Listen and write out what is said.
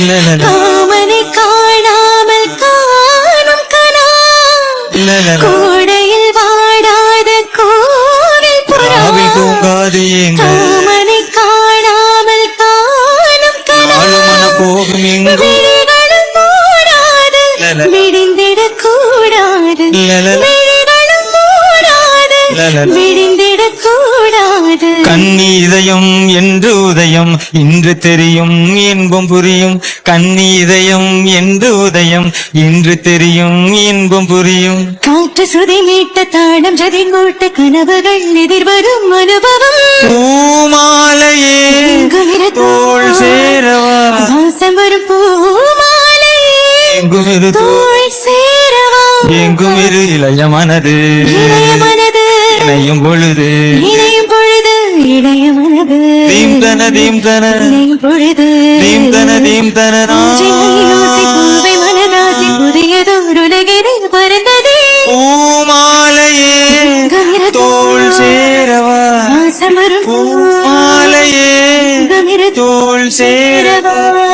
காமனை காணாமல் காணும் கனா. கோடையில் வாடாத கோவில் புறா. ராவில் தூங்காது காமனை காணாமல் காணும் கனா. போகும் எங்கும். விடிந்திடக் கூடாது கூடாது கண்ணி இதயம் என்று உதயம். இன்று தெரியும் இன்பம் புரியும். கண்ணி இதயம் என்று உதயம். இன்று தெரியும் இன்பம் புரியும். காற்று சுதி மீட்ட தாளம் ஜதி கூட்ட கனவுகள் எதிர்வரும் அனுபவம். பூமாலையே தோள் சேரவா? வாசம் வரும் பூமாலையே தோள் சேரவா? எங்கும் இரு இளைய மனது. இளைய மனது. இணையும் பொழுது. இணையும் மனது தீம் தன தீம் தன பொழுது தீம் தன தீம் தன பூவை மனதாசி புதியதோர் பறந்ததே பூமாலையே பூமாலையே சேரவா.